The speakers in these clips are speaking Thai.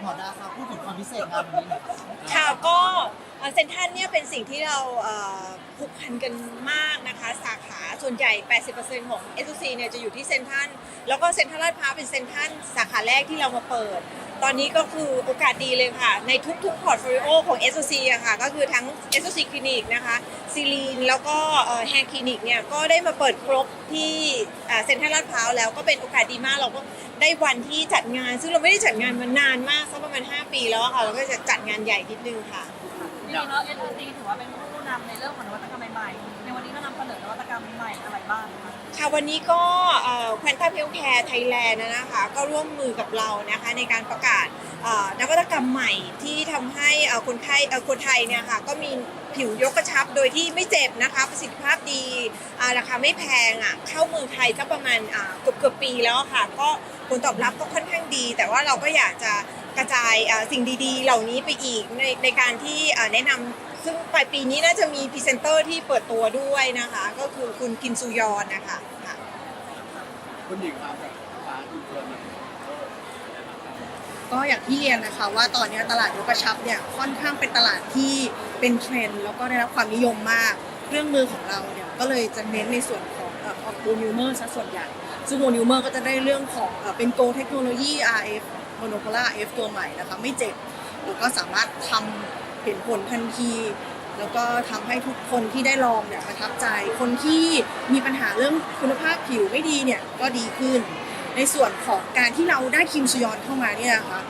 หมอดาครับพูดถึงความพิเศษงานวันนี้หน่อยครับค่ะก็เซ็นทรัลเนี่ยเป็นสิ่งที่เราเอ่อผูกพันกันมากนะคะ สาขาส่วนใหญ่ 80%ของ s อ c เนี่ยจะอยู่ที่เซ็นทรัลแล้วก็เซ็นทรัลลาดพร้าวเป็นเซ็นทรัลสาขาแรกที่เรามาเปิด ตอนนี้ก็คือโอกาสดีเลยค่ะ ในทุกๆพอร์ตโฟลิโอของ s อ c อะค่ะ ก็คือทั้ง s อ c คลินิกนะคะซีลีนแล้วก็แฮร์คลินิกเนี่ยก็ได้มาเปิดครบที่เซ็นทรัลลาดพร้าวแล้วก็เป็นโอกาสดีมากเราก็ได้วันที่จัดงาน ซึ่งเราไม่ได้จัดงานมานานมากสักประมาณ 5 ปีแล้วค่ะเราก็จะจัดงานใหญ่นิดนึงค่ะจริงๆแล้ว SLC ถือว่าเป็นผู้ นำในเรื่องของนวัตกรรมใหม่ๆ ในวันนี้ก็นำเสนอนวัตกรรมใหม่อะไรบ้างคะค่ะวันนี้ก็แควอนตัมเฮลท์แคร์ไทยแลนด์นะคะก็ร่วมมือกับเรานะคะในการประกาศเอ่อนวัตกรรมใหม่ที่ทำให้อ่อคนไทยเอ่อคนไทยเนี่ยค่ะก็มีผิวยกกระชับโดยที่ไม่เจ็บนะคะประสิทธิภาพดีราคาไม่แพงอะเข้าเมืองไทยก็ประมาณอ่าเกือบเกือบปีแล้วค่ะ ก็ผลตอบรับก็ค่อนข้างดี แต่ว่าเราก็อยากจะกระจายสิ่งดีๆ เหล่านี้ไปอีกในในการที่แนะนำ ซึ่งปลายปีนี้น่าจะมีพรีเซนเตอร์ที่เปิดตัวด้วยนะคะ ก็คือคุณกินซูยอนนะคะค่ะคุณหญิงครับแบบฟ้าคุณชวนมาก็อย่างที่เรียนนะคะว่าตอนนี้ตลาดยกกระชับเนี่ยค่อนข้างเป็นตลาดที่เป็นเทรนด์แล้วก็ได้รับความนิยมมากเครื่องมือของเราเนี่ยก็เลยจะเน้นในส่วนของเอ่อของโมนิวเมอร์ซะส่วนใหญ่ ซึ่งโมนิวเมอร์ก็จะได้เรื่องของเอ่อเป็นโกเทคโนโลยี RF Monopolar F ตัวใหม่นะคะไม่เจ็บแล้วก็สามารถทำ เห็นผลทันที แล้วก็ทำให้ทุกคนที่ได้ลองเนี่ยประทับใจ คนที่มีปัญหาเรื่องคุณภาพผิวไม่ดีเนี่ยก็ดีขึ้น ในส่วนของการที่เราได้คิมซยอนเข้ามาเนี่ยนะคะ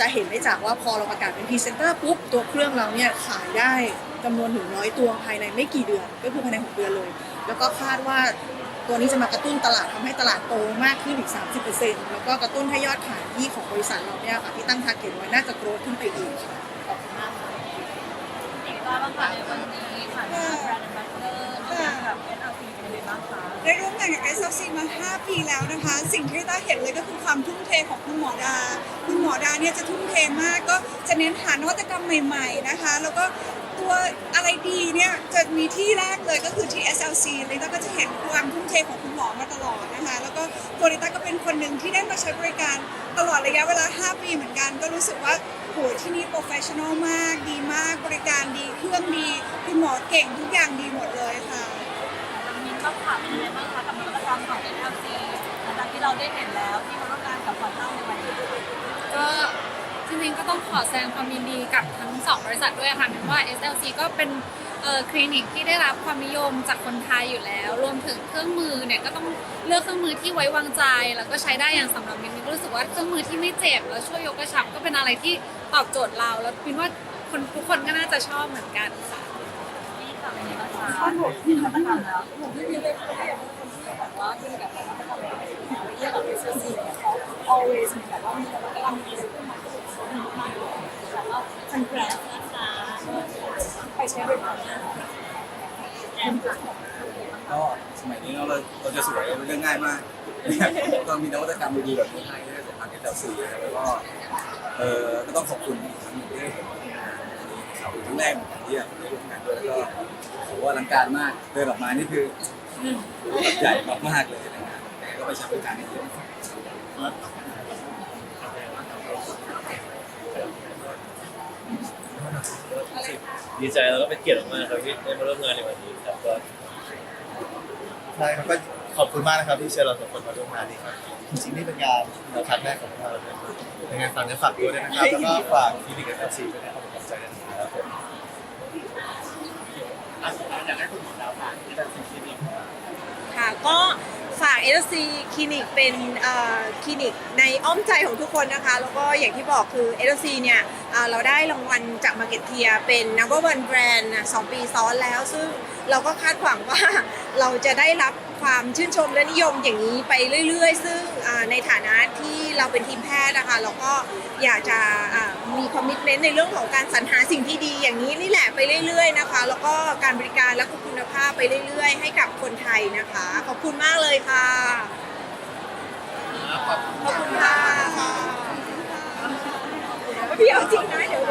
จะเห็นได้จากว่าพอเราประกาศเป็นพรีเซนเตอร์ปุ๊บตัวเครื่องเราเนี่ยขายได้จำนวนถึงร้อยตัวภายในไม่กี่เดือน ก็คือภายใน 6 เดือนเลย แล้วก็คาดว่าตัวนี้จะมากระตุ้นตลาดทำให้ตลาดโตมากขึ้นอีก 30%แล้วก็กระตุ้นให้ยอดขายที่ของบริษัทเราเนี่ยค่ะที่ตั้งทาร์เก็ตไว้น่าจะโกรธขึ้นไปอีกค่ะขอบคุณมากค่ะอีก บ้างค่ะในวันนี้ค่ะแบรนด์แอมบาสเดอร์กับ SLC เป็นยังไงบ้างคะ ได้ร่วมงานกับ SLC มา 5 ปีแล้วนะคะ สิ่งที่ต้าเห็นเลยก็คือความทุ่มเทของคุณหมอดา คุณหมอดาเนี่ยจะทุ่มเทมาก ก็จะเน้นหานวัตกรรมใหม่ๆนะคะ แล้วก็ตัวอะไรดีเนี่ยจะมีที่แรกเลยก็คือที่ SLC เลยต้าก็จะเห็น เทของคุณหมอมาตลอดนะคะ แล้วก็ตัวลิต้าก็เป็นคนหนึ่งที่ได้มาใช้บริการตลอดระยะเวลา 5 ปีเหมือนกัน ก็รู้สึกว่าโหที่นี่โปรเฟชชั่นอลมาก ดีมาก บริการดีเครื่องดี คุณหมอเก่งทุกอย่างดีหมดเลยค่ะวันนี้ต้องถามเป็นยังไงบ้างคะกับนวัตกรรมของ SLC หลังจากที่เราได้เห็นแล้วที่มาร่วมงานกับคอนตัมในวันนี้ก็จริงๆก็ต้องขอแสดงความยินดีกับทั้งสองบริษัทด้วยค่ะเพราะว่า SLC ก็เป็น คลินิกที่ได้รับความนิยมจากคนไทยอยู่แล้ว รวมถึงเครื่องมือเนี่ยก็ต้องเลือกเครื่องมือที่ไว้วางใจ แล้วก็ใช้ได้อย่างสำหรับมินมินรู้สึกว่าเครื่องมือที่ไม่เจ็บแล้วช่วยยกกระชับก็เป็นอะไรที่ตอบโจทย์เรา แล้วมินว่าคนทุกคนก็น่าจะชอบเหมือนกันค่ะนี่ค่ะเป็นยังไงบ้าคะนวัตกรร มแล้วก็สมัยนี้เราเราจะสวยเป็นเรื่องง่ายมากก็มีนวัตกรรมดีๆแบบนี้ให้ได้จากทางเอลซีแล้วก็เออก็ต้องขอบคุณอีกครั้งหนึ่งที่ได้เห็นข่าครั้งแรกเหมือนกันที่ได้ร่วมงานด้วยแล้วก็โหอลังการมากเดินออกมานี่คือใหญ่มากๆเลยนะฮะแต่ก็ไปใช้บริการให้เยอะ ดีใจแล้วก็เป็นเกียรติมากๆครับที่ได้มาร่วมงานในวันนี้ครับก็ใช่ครับก็ขอบคุณมากนะครับที่เชิญเราสองคนมาร่วมงานนี้ครับจริงๆนี่เป็นงานครั้งแรกของพวกเราเลยยังไงฝากเนื้อฝากตัวด้วยนะครับแล้วก็ฝากคลินิกเอฟซีด้วยนะครับผมขอบใจนะครับผมค่ะก็ เอสซีคลินิกเป็นคลินิกในอ้อมใจของทุกคนนะคะ แล้วก็อย่างที่บอกคือเอสซีเนี่ยเราได้รางวัลจาก Market t i e r เป็น number one brand นะสองปีซ้อนแล้ว ซึ่งเราก็คาดหวังว่าเราจะได้รับ ความชื่นชมและนิยมอย่างนี้ไปเรื่อย ๆ ซึ่งอ่าในฐานะที่เราเป็นทีมแพทย์นะคะเราก็อยากจะอ่ามีคอมมิชเมนต์ในเรื่องของการสรรหาสิ่งที่ดีอย่างนี้นี่แหละไปเรื่อย ๆ นะคะ แล้วก็การบริการและคุณภาพไปเรื่อย ๆ ให้กับคนไทยนะคะ ขอบคุณมากเลยค่ะขอบคุณค่ะพี่เอาจริงนะเดี๋ยว